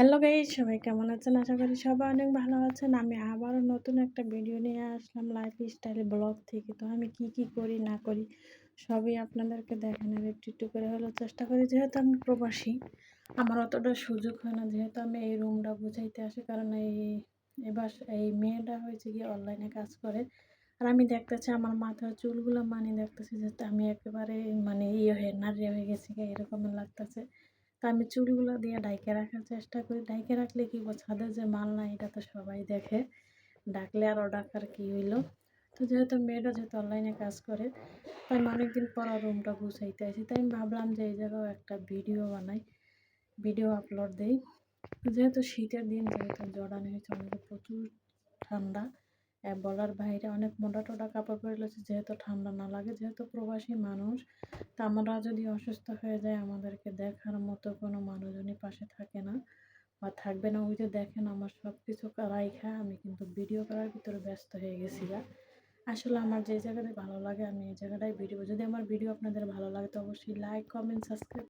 Hello guys সবাই কেমন আছেন? আশা করি সবাই অনেক ভালো আছেন। আমি আবারও নতুন একটা ভিডিও নিয়ে আসলাম লাইফ স্টাইল ব্লগ থেকে। তো আমি কি কি করি, না করি, সবই আপনাদেরকে দেখানোর একটু একটু করে হলো চেষ্টা করি। যেহেতু আমি প্রবাসী, আমার অতটা সুযোগ হয় না। যেহেতু আমি এই রুমটা বুঝাইতে আসি, কারণ এই এবার এই মেয়েটা হয়েছে গিয়ে অনলাইনে কাজ করে। আর আমি দেখতেছি, আমার মাথার চুলগুলো মানে দেখতেছি যে আমি একেবারে মানে ইয়ে হয়ে নারিয়া হয়ে গেছি, এরকম লাগতেছে। তো আমি চুলগুলো দিয়ে ডাইকে রাখার চেষ্টা করি। ডাইকে রাখলে কি ছাদে যে মাল না এটা তো সবাই দেখে। ডাকলে আরও ডাকার কি হইল? তো যেহেতু মেয়েটা যেহেতু অনলাইনে কাজ করে, তাই আমি অনেকদিন পর রুমটা গুছাইতে আসি। তাই আমি ভাবলাম যে এই জায়গাও একটা ভিডিও বানাই ভিডিও আপলোড দিই। যেহেতু শীতের দিন, যেহেতু জড়ানো হয়েছে অনেক প্রচুর ঠান্ডা। বলার বাইরে অনেক মোটা টোটা কাপড় পরে রয়েছে, যেহেতু ঠান্ডা না লাগে, যেহেতু প্রবাসী মানুষ, তা আমরা যদি অসুস্থ হয়ে যায় আমাদেরকে দেখার মতো কোনো মানুষজনই পাশে থাকে না বা থাকবে না। ওই যে দেখেন আমার সব কিছু রাইখা, আমি কিন্তু ভিডিও করার ভিতরে ব্যস্ত হয়ে গেছি আসলে আমার যে জায়গাটায় ভালো লাগে, আমি এই জায়গাটায় ভিডিও, যদি আমার ভিডিও আপনাদের ভালো লাগে, তো অবশ্যই লাইক কমেন্ট সাবস্ক্রাইব